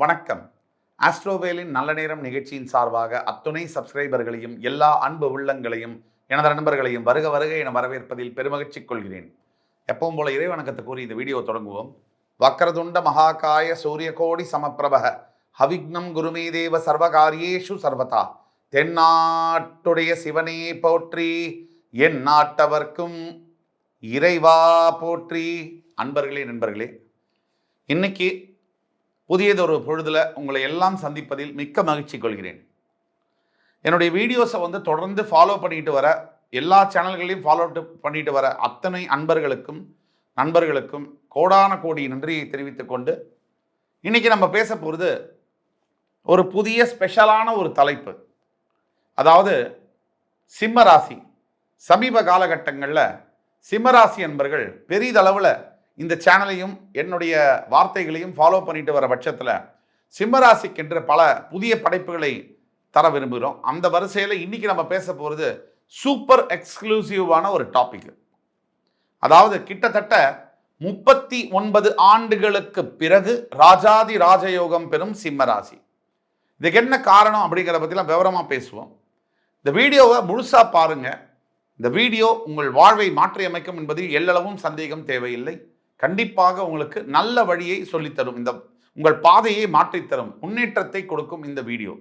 வணக்கம். ஆஸ்ட்ரோவேலின் நல்ல நேரம் நிகழ்ச்சியின் சார்பாக அத்துணை சப்ஸ்கிரைபர்களையும் எல்லா அன்பு உள்ளங்களையும் எனது நண்பர்களையும் வருக வருக என வரவேற்பதில் பெருமகிழ்ச்சி கொள்கிறேன். எப்பவும் போல இறை வணக்கத்தை கூறி இந்த வீடியோ தொடங்குவோம். வக்கரதுண்ட மகாகாய சூரியகோடி சமப்பிரபக ஹவிக்னம் குருமே தேவ சர்வகாரியேஷு சர்வதா தென்னாட்டுடைய சிவனே போற்றி என் நாட்டவர்க்கும் இறைவா போற்றி. அன்பர்களே நண்பர்களே இன்னைக்கு புதியதொரு பொழுதில் உங்களை எல்லாம் சந்திப்பதில் மிக்க மகிழ்ச்சி கொள்கிறேன். என்னுடைய வீடியோஸை வந்து தொடர்ந்து ஃபாலோ பண்ணிட்டு வர எல்லா சேனல்களையும் ஃபாலோ பண்ணிட்டு வர அத்தனை அன்பர்களுக்கும் நண்பர்களுக்கும் கோடான கோடி நன்றியை தெரிவித்துக் கொண்டு இன்னைக்கு நம்ம பேச போகிறது ஒரு புதிய ஸ்பெஷலான ஒரு தலைப்பு. அதாவது சிம்ம ராசி. சமீப காலகட்டங்களில் சிம்மராசி என்பர்கள் பெரிதளவில் இந்த சேனலையும் என்னுடைய வார்த்தைகளையும் ஃபாலோ பண்ணிட்டு வர பட்சத்தில் சிம்மராசிக்கென்று பல புதிய படைப்புகளை தர விரும்புகிறோம். அந்த வரிசையில் இன்னைக்கு நம்ம பேச போகிறது சூப்பர் எக்ஸ்க்ளூசிவான ஒரு டாபிக் அதாவது கிட்டத்தட்ட முப்பத்தி ஒன்பது ஆண்டுகளுக்கு பிறகு ராஜாதி ராஜயோகம் பெறும் சிம்மராசி. இதுக்கு என்ன காரணம் அப்படிங்கிறத பற்றிலாம் விவரமாக பேசுவோம். இந்த வீடியோவை முழுசாக பாருங்கள் இந்த வீடியோ உங்கள் வாழ்வை மாற்றியமைக்கும் என்பதில் எல்லளவும் சந்தேகம் தேவையில்லை. கண்டிப்பாக உங்களுக்கு நல்ல வழியை சொல்லித்தரும். இந்த உங்கள் பாதையை மாற்றித்தரும். முன்னேற்றத்தை கொடுக்கும் இந்த வீடியோ.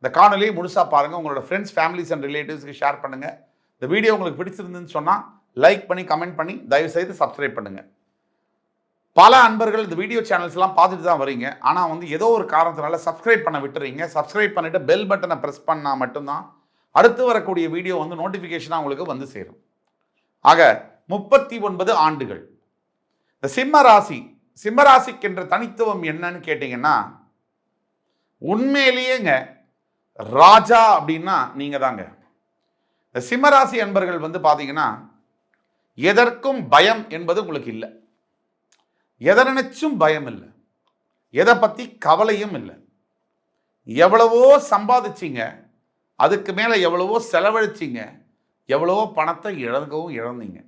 இந்த காணொலியை முழுசாக பாருங்கள் உங்களோட ஃப்ரெண்ட்ஸ் ஃபேமிலிஸ் அண்ட் ரிலேட்டிவ்ஸ்க்கு ஷேர் பண்ணுங்கள் இந்த வீடியோ உங்களுக்கு பிடிச்சிருந்துன்னு சொன்னால் லைக் பண்ணி கமெண்ட் பண்ணி தயவு செய்து சப்ஸ்கிரைப் பண்ணுங்கள் பல அன்பர்கள் இந்த வீடியோ சேனல்ஸ்லாம் பார்த்துட்டு தான் வரீங்க. ஆனால் வந்து ஏதோ ஒரு காரணத்தினால சப்ஸ்கிரைப் பண்ண விட்டுறீங்க. சப்ஸ்கிரைப் பண்ணிவிட்டு பெல் பட்டனை ப்ரெஸ் பண்ணால் மட்டும்தான் அடுத்து வரக்கூடிய வீடியோ வந்து நோட்டிஃபிகேஷனாக உங்களுக்கு வந்து சேரும். ஆக முப்பத்தி ஒன்பது ஆண்டுகள். இந்த சிம்ம ராசி சிம்ம ராசிக்கின்ற தனித்துவம் என்னன்னு கேட்டிங்கன்னா உண்மையிலேயேங்க ராஜா அப்படின்னா நீங்கள் தாங்க. இந்த சிம்மராசி அன்பர்கள் வந்து பார்த்தீங்கன்னா எதற்கும் பயம் என்பது உங்களுக்கு இல்லை. எதை நினைச்சும் பயம் இல்லை. எதை பற்றி கவலையும் இல்லை. எவ்வளவோ சம்பாதிச்சிங்க அதுக்கு மேலே எவ்வளவோ செலவழிச்சிங்க எவ்வளவோ பணத்தை இழக்கவும் இழந்தீங்க.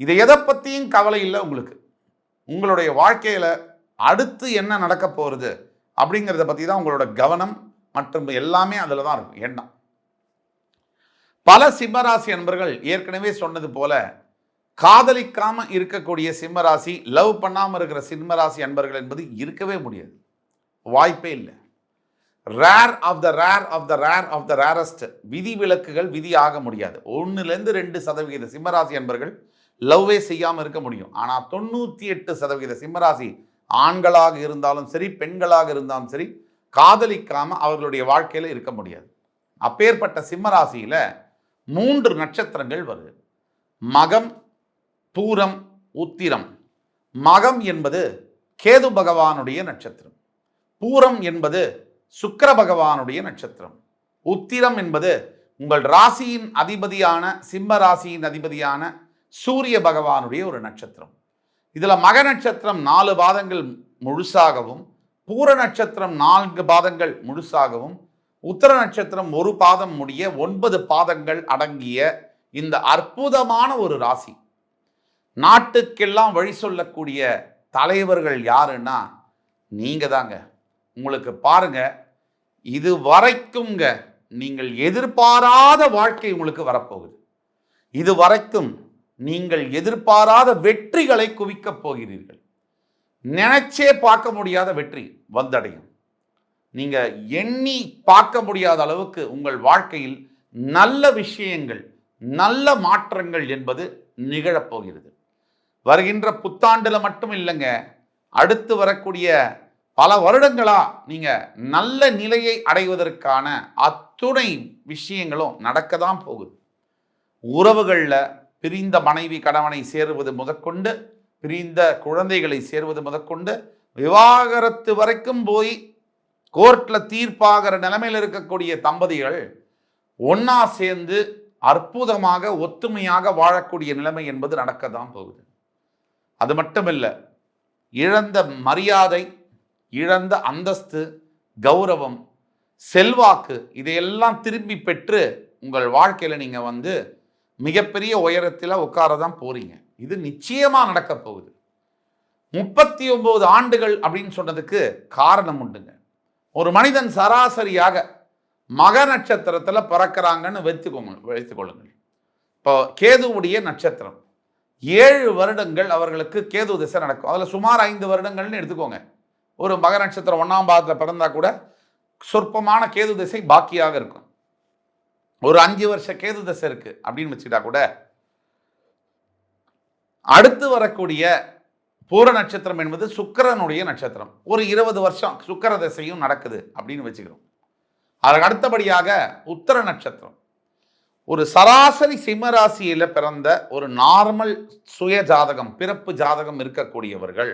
இதை எதை பற்றியும் கவலை இல்லை உங்களுக்கு. உங்களுடைய வாழ்க்கையில் அடுத்து என்ன நடக்க போகிறது அப்படிங்கிறத பற்றி தான் உங்களோட கவனம் மற்றும் எல்லாமே அதில் தான் இருக்கும். எண்ணம் பல சிம்மராசி அன்பர்கள் ஏற்கனவே சொன்னது போல காதலிக்காம இருக்கக்கூடிய சிம்மராசி லவ் பண்ணாமல் இருக்கிற சிம்மராசி அன்பர்கள் என்பது இருக்கவே முடியாது. வாய்ப்பே இல்லை. Rare of the rare of the rare of the rarest விதி விலக்குகள் விதி ஆக முடியாது. ஒன்றுலேருந்து ரெண்டு சதவிகித சிம்மராசி அன்பர்கள் லவ்வே செய்யாமல் இருக்க முடியும். ஆனால் தொண்ணூற்றி எட்டு சதவிகித சிம்மராசி ஆண்களாக இருந்தாலும் சரி பெண்களாக இருந்தாலும் சரி காதலிக்காம அவர்களுடைய வாழ்க்கையில் இருக்க முடியாது. அப்பேற்பட்ட சிம்மராசியில் மூன்று நட்சத்திரங்கள் வருது. மகம் பூரம் உத்திரம். மகம் என்பது கேது பகவானுடைய நட்சத்திரம். பூரம் என்பது சுக்கர பகவானுடைய நட்சத்திரம். உத்திரம் என்பது உங்கள் ராசியின் அதிபதியான சிம்ம ராசியின் அதிபதியான சூரிய பகவானுடைய ஒரு நட்சத்திரம். இதில் மக நட்சத்திரம் நாலு பாதங்கள் முழுசாகவும் பூர நட்சத்திரம் நான்கு பாதங்கள் முழுசாகவும் உத்தர நட்சத்திரம் ஒரு பாதம் முடிய ஒன்பது பாதங்கள் அடங்கிய இந்த அற்புதமான ஒரு ராசி. நாட்டுக்கெல்லாம் வழி சொல்லக்கூடிய தலைவர்கள் யாருன்னா நீங்கள் தாங்க. உங்களுக்கு பாருங்க இது வரைக்கும்ங்க நீங்கள் எதிர்பாராத வாழ்க்கை உங்களுக்கு வரப்போகுது. இது வரைக்கும் நீங்கள் எதிர்பாராத வெற்றிகளை குவிக்கப் போகிறீர்கள். நினைச்சே பார்க்க முடியாத வெற்றி வந்தடையும். நீங்க எண்ணி பார்க்க முடியாத அளவுக்கு உங்கள் வாழ்க்கையில் நல்ல விஷயங்கள் நல்ல மாற்றங்கள் என்பது நிகழப்போகிறது வருகின்ற புத்தாண்டுல மட்டும் இல்லைங்க அடுத்து வரக்கூடிய பல வருடங்களா நீங்க நல்ல நிலையை அடைவதற்கான அத்துணை விஷயங்களும் நடக்க தான் போகுது. உறவுகளில் பிரிந்த மனைவி கணவனை சேருவது முதற்கொண்டு பிரிந்த குழந்தைகளை சேருவது முதற்கொண்டு விவாகரத்து வரைக்கும் போய் கோர்ட்டில் தீர்ப்பாகிற நிலைமையில் இருக்கக்கூடிய தம்பதிகள் ஒன்னா சேர்ந்து அற்புதமாக ஒத்துமையாக வாழக்கூடிய நிலைமை என்பது நடக்க தான் போகுது. அது மட்டுமில்லை இழந்த மரியாதை இழந்த அந்தஸ்து கௌரவம் செல்வாக்கு இதையெல்லாம் திரும்பி பெற்று உங்கள் வாழ்க்கையில் நீங்கள் வந்து மிகப்பெரிய உயரத்தில் உட்கார தான் போறீங்க. இது நிச்சயமாக நடக்க போகுது. முப்பத்தி ஒன்பது ஆண்டுகள் அப்படின்னு சொன்னதுக்கு காரணம் உண்டுங்க. ஒரு மனிதன் சராசரியாக மக நட்சத்திரத்தில் பிறக்கிறாங்கன்னு வைத்துக்கோங்க வைத்துக்கொள்ளுங்கள். இப்போ கேதுவுடைய நட்சத்திரம். ஏழு வருடங்கள் அவர்களுக்கு கேது திசை நடக்கும். அதில் சுமார் ஐந்து வருடங்கள்னு எடுத்துக்கோங்க. ஒரு மக நட்சத்திரம் ஒன்றாம் பாகத்தில் பிறந்தா கூட சொற்பமான கேது திசை பாக்கியாக இருக்கும். ஒரு அஞ்சு வருஷ கேது தசை இருக்கு அப்படின்னு வச்சுக்கிட்டா கூட அடுத்து வரக்கூடிய பூர நட்சத்திரம் என்பது சுக்கிரனுடைய நட்சத்திரம். ஒரு இருபது வருஷம் சுக்கர தசையும் நடக்குது அப்படின்னு வச்சுக்கிறோம். அதற்கு அடுத்தபடியாக உத்தர நட்சத்திரம். ஒரு சராசரி சிம்மராசியில் பிறந்த ஒரு நார்மல் சுய ஜாதகம் பிறப்பு ஜாதகம் இருக்கக்கூடியவர்கள்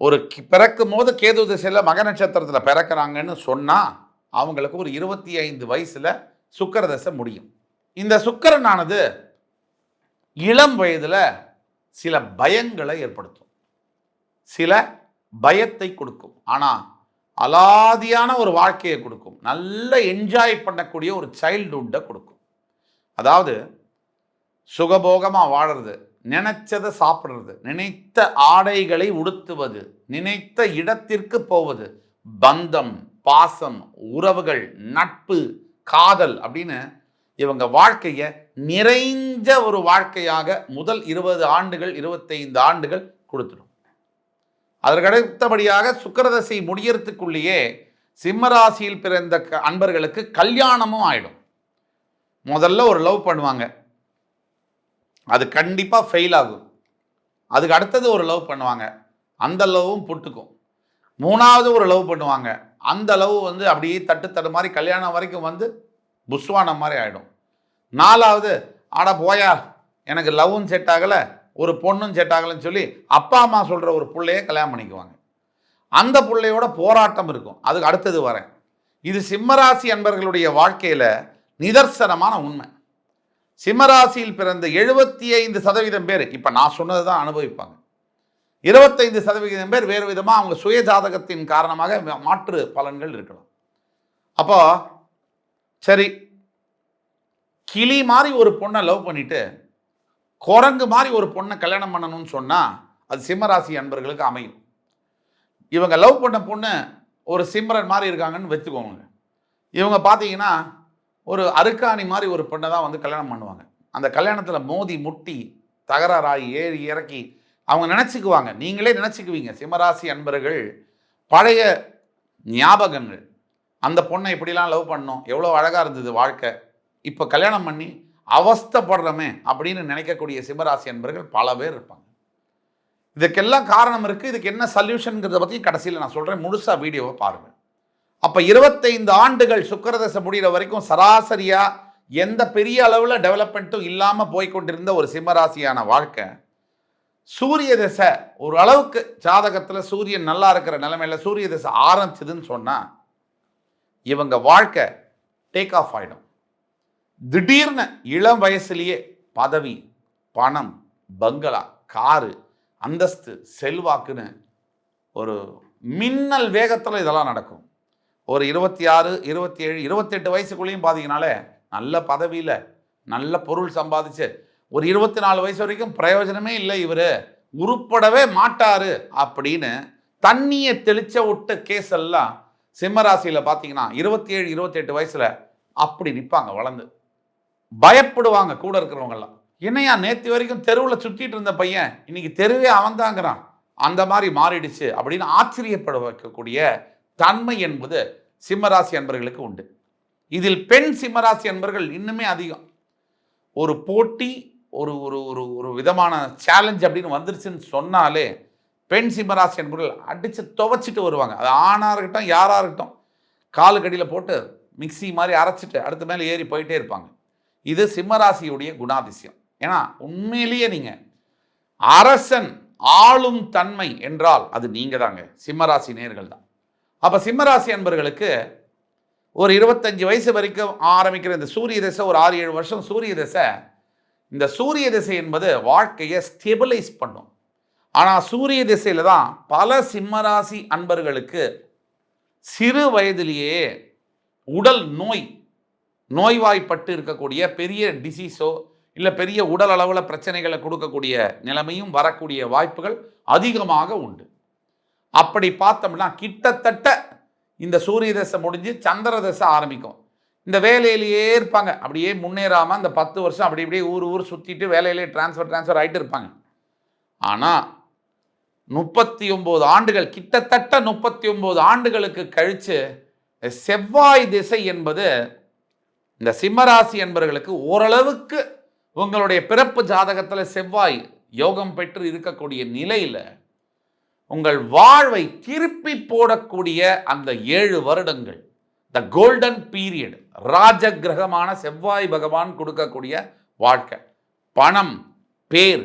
ஒரு பிறக்கும் போது கேது திசையில் மக நட்சத்திரத்தில் பிறக்கிறாங்கன்னு சொன்னால் அவங்களுக்கு ஒரு இருபத்தி ஐந்து வயசில் சுக்கர தசை முடியும். இந்த சுக்கரனானது இளம் வயதில் சில பயங்களை ஏற்படுத்தும். சில பயத்தை கொடுக்கும். ஆனால் அலாதியான ஒரு வாழ்க்கையை கொடுக்கும். நல்ல என்ஜாய் பண்ணக்கூடிய ஒரு சைல்டுஹுட்டை கொடுக்கும். அதாவது சுகபோகமாக வாழறது நினைச்சதை சாப்பிட்றது நினைத்த ஆடைகளை உடுத்துவது நினைத்த இடத்திற்கு போவது பந்தம் பாசம் உறவுகள் நட்பு காதல் அப்படின்னு இவங்க வாழ்க்கையை நிறைஞ்ச ஒரு வாழ்க்கையாக முதல் இருபது ஆண்டுகள் இருபத்தைந்து ஆண்டுகள் கொடுத்துடும். அதற்கடுத்தபடியாக சுக்கரதசை முடியறதுக்குள்ளேயே சிம்மராசியில் பிறந்த க- அன்பர்களுக்கு கல்யாணமும் ஆயிடும். முதல்ல ஒரு லவ் பண்ணுவாங்க. அது கண்டிப்பாக ஃபெயில் ஆகும். அதுக்கு அடுத்தது ஒரு லவ் பண்ணுவாங்க. அந்த லவ்வும் புட்டுக்கும். மூணாவது ஒரு லவ் பண்ணுவாங்க. அந்த லவ் வந்து அப்படியே தட்டு தட்டு மாதிரி கல்யாணம் வரைக்கும் வந்து புஸ்வானம் மாதிரி ஆகிடும் நாலாவது ஆட போயா எனக்கு லவ்வும் செட் ஆகலை ஒரு பொண்ணும் செட் ஆகலைன்னு சொல்லி அப்பா அம்மா சொல்கிற ஒரு பிள்ளைய கல்யாணம் பண்ணிக்குவாங்க. அந்த பிள்ளையோட போராட்டம் இருக்கும். அதுக்கு அடுத்தது வரேன். இது சிம்மராசி அன்பர்களுடைய வாழ்க்கையில் நிதர்சனமான உண்மை. சிம்மராசியில் பிறந்த எழுபத்தி ஐந்து சதவீதம் பேர் இப்போ நான் சொன்னது தான் அனுபவிப்பாங்க. இருபத்தைந்து சதவிகிதம் பேர் வேறு விதமாக அவங்க சுய ஜாதகத்தின் காரணமாக மாற்று பலன்கள் இருக்கலாம். அப்போ சரி கிளி மாதிரி ஒரு பொண்ணை லவ் பண்ணிட்டு குரங்கு மாதிரி ஒரு பொண்ணை கல்யாணம் பண்ணணும்னு சொன்னால் அது சிம்மராசி அன்பர்களுக்கு அமையும். இவங்க லவ் பண்ண பொண்ணு ஒரு சிம்மரன் மாதிரி இருக்காங்கன்னு வச்சுக்கோங்க. இவங்க பார்த்தீங்கன்னா ஒரு அருக்காணி மாதிரி ஒரு பொண்ணை தான் வந்து கல்யாணம் பண்ணுவாங்க. அந்த கல்யாணத்தில் மோதி முட்டி தகராறாகி ஏறி இறக்கி அவங்க நினச்சிக்குவாங்க. நீங்களே நினச்சிக்குவீங்க. சிம்மராசி அன்பர்கள் பழைய ஞாபகங்கள். அந்த பொண்ணை எப்படிலாம் லவ் பண்ணோம். எவ்வளோ அழகாக இருந்தது வாழ்க்கை. இப்போ கல்யாணம் பண்ணி அவஸ்தைப்படுறோமே அப்படின்னு நினைக்கக்கூடிய சிம்மராசி அன்பர்கள் பல பேர் இருப்பாங்க. இதுக்கெல்லாம் காரணம் இருக்குது இதுக்கு என்ன சல்யூஷனுங்கிறத பற்றி கடைசியில் நான் சொல்கிறேன் முழுசாக வீடியோவை பாருங்கள் அப்போ இருபத்தைந்து ஆண்டுகள் சுக்கிரதசை முடிகிற வரைக்கும் சராசரியாக எந்த பெரிய அளவில் டெவலப்மெண்ட்டும் இல்லாமல் போய்க்கொண்டிருந்த ஒரு சிம்மராசியான வாழ்க்கை. சூரிய தசை ஒரு அளவுக்கு ஜாதகத்தில் சூரியன் நல்லா இருக்கிற நிலைமையில சூரிய தசை ஆரம்பிச்சதுன்னு சொன்னால் இவங்க வாழ்க்கை டேக் ஆஃப் ஆகிடும் திடீர்னு இளம் வயசுலேயே பதவி பணம் பங்களா காரு அந்தஸ்து செல்வாக்குன்னு ஒரு மின்னல் வேகத்தில் இதெல்லாம் நடக்கும். ஒரு இருபத்தி ஆறு இருபத்தி ஏழு இருபத்தெட்டு வயசுக்குள்ளேயும் பார்த்தீங்கனாலே நல்ல பதவியில் நல்ல பொருள் சம்பாதிச்சு ஒரு இருபத்தி நாலு வயசு வரைக்கும் பிரயோஜனமே இல்லை இவர். உருப்படவே மாட்டாரு அப்படின்னு தண்ணியை தெளிச்ச விட்ட கேஸ் எல்லாம் சிம்மராசியில் பார்த்தீங்கன்னா இருபத்தி ஏழு இருபத்தெட்டு வயசில் அப்படி நிற்பாங்க வளர்ந்து. பயப்படுவாங்க கூட இருக்கிறவங்கெல்லாம். என்னையா நேற்று வரைக்கும் தெருவில் சுற்றிட்டு இருந்த பையன் இன்னைக்கு தெருவே அவன்தாங்கிறான். அந்த மாதிரி மாறிடுச்சு அப்படின்னு ஆச்சரியப்பட வைக்கக்கூடிய தன்மை என்பது சிம்மராசி அன்பர்களுக்கு உண்டு. இதில் பெண் சிம்மராசி அன்பர்கள் இன்னுமே அதிகம். ஒரு போட்டி ஒரு ஒரு ஒரு ஒரு விதமான சேலஞ்ச் அப்படின்னு வந்துருச்சுன்னு சொன்னாலே பெண் சிம்மராசி என்பவர்கள் அடித்து துவைச்சிட்டு வருவாங்க. அது ஆணாக இருக்கட்டும் யாராக இருக்கட்டும் காலுக்கடியில் போட்டு மிக்ஸி மாதிரி அரைச்சிட்டு அடுத்த மேலே ஏறி போயிட்டே இருப்பாங்க. இது சிம்மராசியுடைய குணாதிசயம். ஏன்னா உண்மையிலேயே நீங்கள் அரசன் ஆளும் தன்மை என்றால் அது நீங்கள் தாங்க. சிம்மராசி நேர்கள் தான். அப்போ சிம்மராசி அன்பர்களுக்கு ஒரு இருபத்தஞ்சு வயசு வரைக்கும் ஆரம்பிக்கிற இந்த சூரிய தசை ஒரு ஆறு ஏழு வருஷம் சூரிய தசை இந்த சூரிய திசை என்பது வாழ்க்கையை ஸ்டெபிளைஸ் பண்ணும். ஆனால் சூரிய திசையில் தான் பல சிம்மராசி அன்பர்களுக்கு சிறு வயதிலேயே உடல் நோய் நோய்வாய்ப்பட்டு இருக்கக்கூடிய பெரிய டிசீஸோ இல்லை பெரிய உடல் அளவில் பிரச்சனைகளை கொடுக்கக்கூடிய நிலைமையும் வரக்கூடிய வாய்ப்புகள் அதிகமாக உண்டு. அப்படி பார்த்தோம்னா கிட்டத்தட்ட இந்த சூரிய தசை முடிஞ்சு சந்திர தசை ஆரம்பிக்கும். இந்த வேலையிலேயே இருப்பாங்க. அப்படியே முன்னேறாமல் அந்த பத்து வருஷம் அப்படி இப்படியே ஊர் ஊர் சுற்றிட்டு வேலையிலே டிரான்ஸ்ஃபர் டிரான்ஸ்ஃபர் ஆகிட்டு இருப்பாங்க. ஆனால் முப்பத்தி ஒம்பது ஆண்டுகள் கிட்டத்தட்ட முப்பத்தி ஒம்பது ஆண்டுகளுக்கு கழித்து செவ்வாய் திசை என்பது இந்த சிம்மராசி என்பவர்களுக்கு ஓரளவுக்கு உங்களுடைய பிறப்பு ஜாதகத்தில் செவ்வாய் யோகம் பெற்று இருக்கக்கூடிய நிலையில் உங்கள் வாழ்வை திருப்பி போடக்கூடிய அந்த ஏழு வருடங்கள். த கோல்டன் பீரியட் ராஜ கிரகமான செவ்வாய் பகவான் கொடுக்கக்கூடிய வாழ்க்கை. பணம் பேர்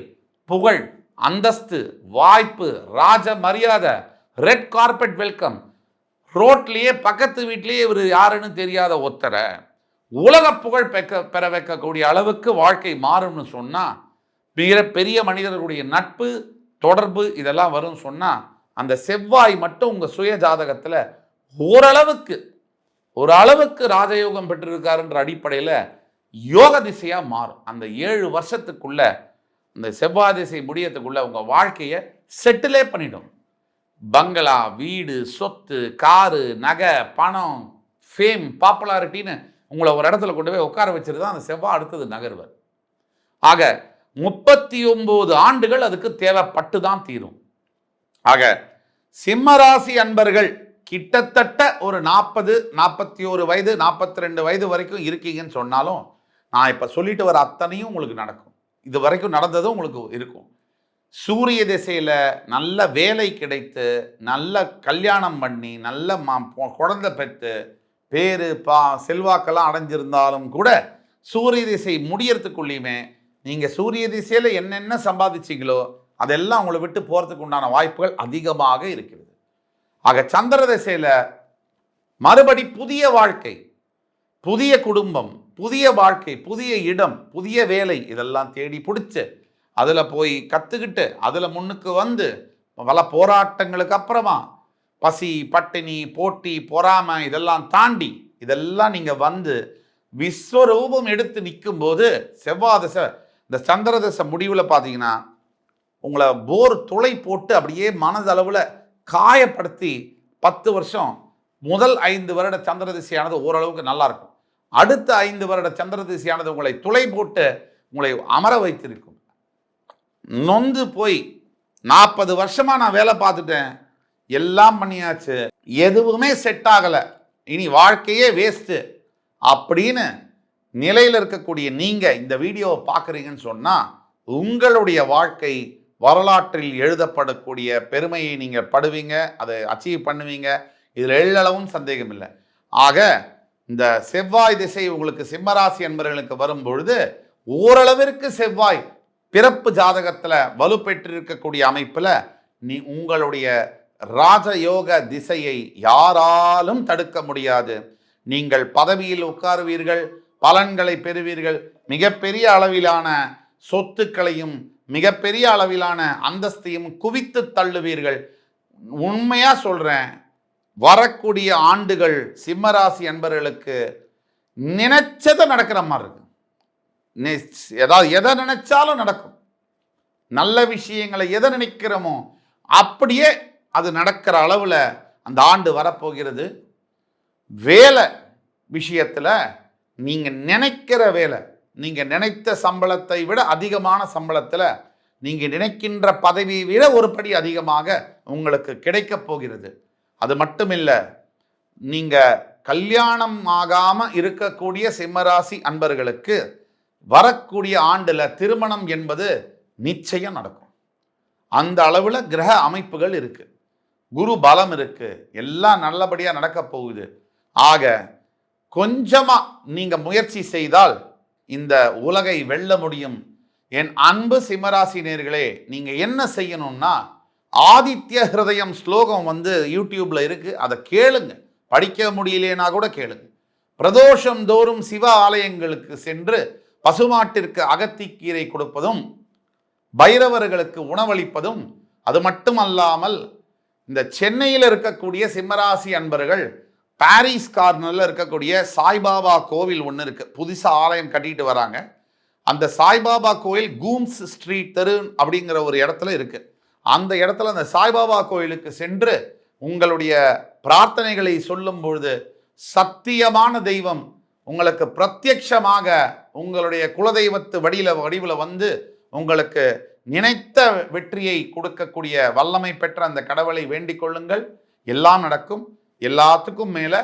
புகழ் அந்தஸ்து வாய்ப்பு ராஜ மரியாதை ரெட் கார்பெட் வெல்கம் ரோட்லேயே பக்கத்து வீட்லேயே இவர் யாருன்னு தெரியாத ஒத்தரை உலக புகழ் பெக்க பெற வைக்கக்கூடிய அளவுக்கு வாழ்க்கை மாறும்னு சொன்னால் மிக பெரிய மனிதர்களுடைய நட்பு தொடர்பு இதெல்லாம் வரும்னு சொன்னால் அந்த செவ்வாய் மட்டும் உங்கள் சுய ஜாதகத்தில் ஓரளவுக்கு ஒரு அளவுக்கு ராஜயோகம் பெற்றிருக்காருன்ற அடிப்படையில் யோக திசையாக மாறும். அந்த ஏழு வருஷத்துக்குள்ள அந்த செவ்வாய் திசை முடியத்துக்குள்ள உங்கள் வாழ்க்கையை செட்டிலே பண்ணிடும். பங்களா வீடு சொத்து காரு நகை பணம் ஃபேம் பாப்புலாரிட்டின்னு உங்களை ஒரு இடத்துல கொண்டு போய் உட்கார வச்சுட்டு தான் அந்த செவ்வாய் அடுத்தது நகர்வர். ஆக முப்பத்தி ஒம்பது ஆண்டுகள் அதுக்கு தேவைப்பட்டு தான் தீரும். ஆக சிம்மராசி அன்பர்கள் கிட்டத்தட்ட ஒரு நாற்பது நாற்பத்தி ஒரு வயது நாற்பத்தி ரெண்டு வயது வரைக்கும் இருக்கீங்கன்னு சொன்னாலும் நான் இப்போ சொல்லிட்டு வர அத்தனையும் உங்களுக்கு நடக்கும். இது வரைக்கும் நடந்ததும் உங்களுக்கு இருக்கும். சூரிய திசையில் நல்ல வேலை கிடைத்து நல்ல கல்யாணம் பண்ணி நல்ல மா குழந்தை பெற்று பேர் பா செல்வாக்கெல்லாம் அடைஞ்சிருந்தாலும் கூட சூரிய திசை முடியறதுக்குள்ளேயுமே நீங்கள் சூரிய திசையில் என்னென்ன சம்பாதிச்சிங்களோ அதெல்லாம் உங்களை விட்டு போகிறதுக்கு உண்டான வாய்ப்புகள் அதிகமாக இருக்கிறது. ஆக சந்திர திசையில் மறுபடி புதிய வாழ்க்கை புதிய குடும்பம் புதிய வாழ்க்கை புதிய இடம் புதிய வேலை இதெல்லாம் தேடி பிடிச்சி அதில் போய் கற்றுக்கிட்டு அதில் முன்னுக்கு வந்து பல போராட்டங்களுக்கு அப்புறமா பசி பட்டினி போட்டி பொறாமை இதெல்லாம் தாண்டி இதெல்லாம் நீங்கள் வந்து விஸ்வரூபம் எடுத்து நிற்கும்போது செவ்வாதசை இந்த சந்திரதசை முடிவில் பார்த்தீங்கன்னா உங்களை போர் துளை போட்டு அப்படியே மனதளவில் காயப்படுத்தி பத்து வருஷம் முதல் ஐந்து வருட சந்திர திசையானது ஓரளவுக்கு நல்லா இருக்கும் அடுத்த ஐந்து வருட சந்திர திசையானது உங்களை துளை போட்டு உங்களை அமர வைத்திருக்கும். நொந்து போய் நாற்பது வருஷமாக நான் வேலை பார்த்துட்டேன். எல்லாம் பண்ணியாச்சு. எதுவுமே செட் ஆகலை. இனி வாழ்க்கையே வேஸ்ட்டு அப்படின்னு நிலையில் இருக்கக்கூடிய நீங்கள் இந்த வீடியோவை பார்க்குறீங்கன்னு சொன்னால் உங்களுடைய வாழ்க்கை வரலாற்றில் எழுதப்படக்கூடிய பெருமையை நீங்கள் படுவீங்க அதை அச்சீவ் பண்ணுவீங்க. இதில் எள்ளளவும் சந்தேகம் இல்லை. ஆக இந்த செவ்வாய் திசை உங்களுக்கு சிம்மராசி என்பவர்களுக்கு வரும் பொழுது ஓரளவிற்கு செவ்வாய் பிறப்பு ஜாதகத்தில் வலுப்பெற்றிருக்கக்கூடிய அமைப்பில் நீ உங்களுடைய ராஜயோக திசையை யாராலும் தடுக்க முடியாது. நீங்கள் பதவியில் உட்காருவீர்கள் பலன்களை பெறுவீர்கள். மிகப்பெரிய அளவிலான சொத்துக்களையும் மிகப்பெரிய அளவிலான அந்தஸ்தையும் குவித்து தள்ளுவீர்கள். உண்மையா சொல்றேன் வரக்கூடிய ஆண்டுகள் சிம்மராசி என்பர்களுக்கு நினைச்சதை நடக்கிற மாதிரி இருக்கு. ஏதாவது எதை நினைச்சாலும் நடக்கும். நல்ல விஷயங்களை எதை நினைக்கிறோமோ அப்படியே அது நடக்கிற அளவில் அந்த ஆண்டு வரப்போகிறது. வேலை விஷயத்தில் நீங்கள் நினைக்கிற வேலை நீங்கள் நினைத்த சம்பளத்தை விட அதிகமான சம்பளத்தில் நீங்கள் நினைக்கின்ற பதவியை விட ஒரு படி அதிகமாக உங்களுக்கு கிடைக்கப் போகிறது. அது மட்டும் இல்லை நீங்கள் கல்யாணம் ஆகாமல் இருக்கக்கூடிய சிம்மராசி அன்பர்களுக்கு வரக்கூடிய ஆண்டில் திருமணம் என்பது நிச்சயம் நடக்கும். அந்த அளவில் கிரக அமைப்புகள் இருக்குது குரு பலம் இருக்குது எல்லாம் நல்லபடியாக நடக்க போகுது. ஆக கொஞ்சமாக நீங்கள் முயற்சி செய்தால் இந்த உலகை வெல்ல முடியும். என் அன்பு சிம்மராசினியர்களே நீங்கள் என்ன செய்யணும்னா ஆதித்ய ஹிருதயம் ஸ்லோகம் வந்து யூடியூப்ல இருக்கு. அதை கேளுங்க. படிக்க முடியலேனா கூட கேளுங்க. பிரதோஷம் தோறும் சிவ ஆலயங்களுக்கு சென்று பசுமாட்டிற்கு அகத்திக்கீரை கொடுப்பதும் பைரவர்களுக்கு உணவளிப்பதும் அது மட்டுமல்லாமல் இந்த சென்னையில் இருக்கக்கூடிய சிம்மராசி அன்பர்கள் பாரிஸ் கார்னரில் இருக்கக்கூடிய சாய்பாபா கோவில் ஒன்று இருக்குது புதுசாக ஆலயம் கட்டிட்டு வராங்க. அந்த சாய்பாபா கோயில் கூம்ஸ் ஸ்ட்ரீட் தெரு அப்படிங்கிற ஒரு இடத்துல இருக்குது அந்த இடத்துல அந்த சாய்பாபா கோயிலுக்கு சென்று உங்களுடைய பிரார்த்தனைகளை சொல்லும் பொழுது சத்தியமான தெய்வம் உங்களுக்கு பிரத்யட்சமாக உங்களுடைய குலதெய்வத்து வடிவில் வடிவில் வந்து உங்களுக்கு நினைத்த வெற்றியை கொடுக்கக்கூடிய வல்லமை பெற்ற அந்த கடவுளை வேண்டிக் கொள்ளுங்கள். எல்லாம் நடக்கும். எல்லாத்துக்கும் மேல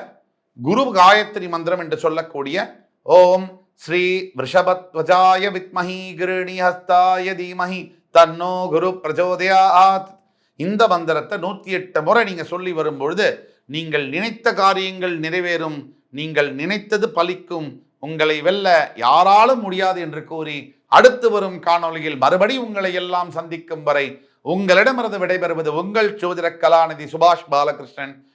குரு காயத்ரி மந்திரம் என்று சொல்லக்கூடிய ஓம் ஸ்ரீ ரிஷபத்வஜாய வித்மஹி கிருணி ஹஸ்தாய தீமஹி தன்னோ குரு பிரஜோதயாத். இந்த மந்திரத்தை நூற்றி எட்டு முறை நீங்கள் சொல்லி வரும்பொழுது நீங்கள் நினைத்த காரியங்கள் நிறைவேறும் நீங்கள் நினைத்தது பலிக்கும் உங்களை வெல்ல யாராலும் முடியாது என்று கூறி அடுத்து வரும் காணொளியில் மறுபடி உங்களை எல்லாம் சந்திக்கும் வரை உங்களிடமிருந்து விடைபெறுவது உங்கள் சோதிட கலாநிதி சுபாஷ் பாலகிருஷ்ணன்.